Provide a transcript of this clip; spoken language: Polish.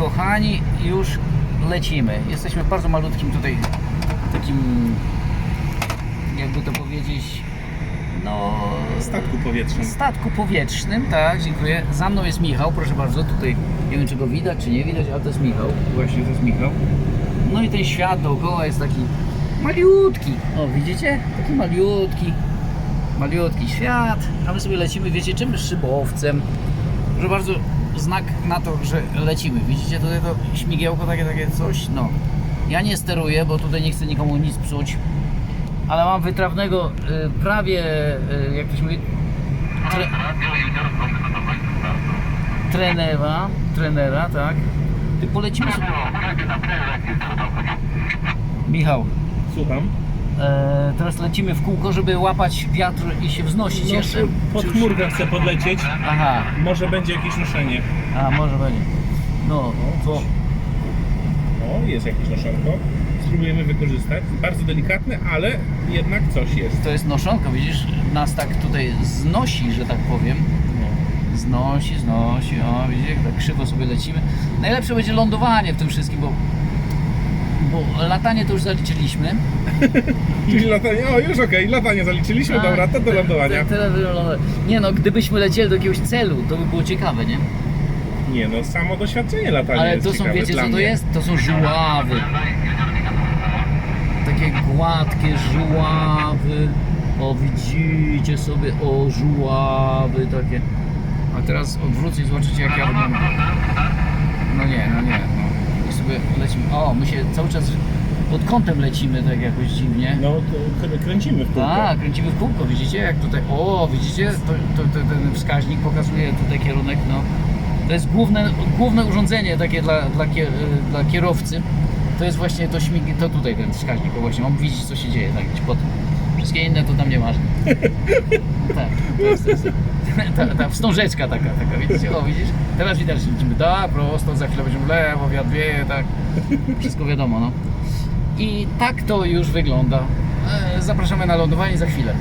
kochani, już lecimy. Jesteśmy w bardzo malutkim tutaj takim, jakby to powiedzieć, no Statku powietrznym. statku powietrznym, tak, dziękuję. Za mną jest Michał, proszę bardzo, tutaj nie wiem czy go widać, czy nie widać, ale to jest Michał, właśnie to jest Michał. No i ten świat dookoła jest taki maliutki, o widzicie? Taki maliutki, maliutki świat, a my sobie lecimy, wiecie czym? Szybowcem. Proszę bardzo, znak na to, że lecimy. Widzicie tutaj to śmigiełko, takie, takie coś? No. Ja nie steruję, bo tutaj nie chcę nikomu nic psuć. Ale mam wytrawnego y, prawie, y, jak to się mówi, tre, trenera, trenera, tak. Ty polecimy sobie. Michał, Słucham. E, teraz lecimy w kółko, żeby łapać wiatr i się wznosić No, jeszcze. pod Czy już- chmurkę chcę podlecieć. Aha, Może będzie jakieś noszenie. a może będzie. No, to O, jest jakieś noszonko. Spróbujemy wykorzystać. Bardzo delikatne, ale jednak coś jest. to jest noszonko, widzisz, nas tak tutaj znosi, że tak powiem. Znosi, znosi, o widzicie, jak tak krzywo sobie lecimy. Najlepsze będzie lądowanie w tym wszystkim, bo, bo latanie to już zaliczyliśmy. Czyli latanie, o już okej, latanie zaliczyliśmy, Tak, dobra, to do te- lądowania. te- do lądowania. Nie no, gdybyśmy lecieli do jakiegoś celu, to by było ciekawe, nie? Nie no, samo doświadczenie latania Ale jest to są, ciekawe wiecie dla co to mnie. jest? To są żuławy. Takie gładkie żuławy. O, widzicie sobie, o, żuławy takie. A teraz odwrócę i zobaczycie jak ja wyglądam. No nie, no nie, no. Lecimy. O, my się cały czas pod kątem lecimy tak jakoś dziwnie. No to kr- kręcimy w kółko. Tak, kręcimy w kółko, widzicie jak tutaj, o widzicie, to, to, to, ten wskaźnik pokazuje tutaj kierunek, no. To jest główne, główne urządzenie takie dla, dla, dla kierowcy, to jest właśnie to śmig, to tutaj ten wskaźnik, o właśnie, mam widzieć co się dzieje, tak, gdzieś pod Wszystkie inne to tam nie masz. tak, to jest, to jest, ta, ta wstążeczka taka, taka, widzicie, o widzisz, teraz widać, idziemy tak, prosto, za chwilę będziemy lewo, wiatr wieje, tak, wszystko wiadomo, no. I tak to już wygląda. E, Zapraszamy na lądowanie za chwilę.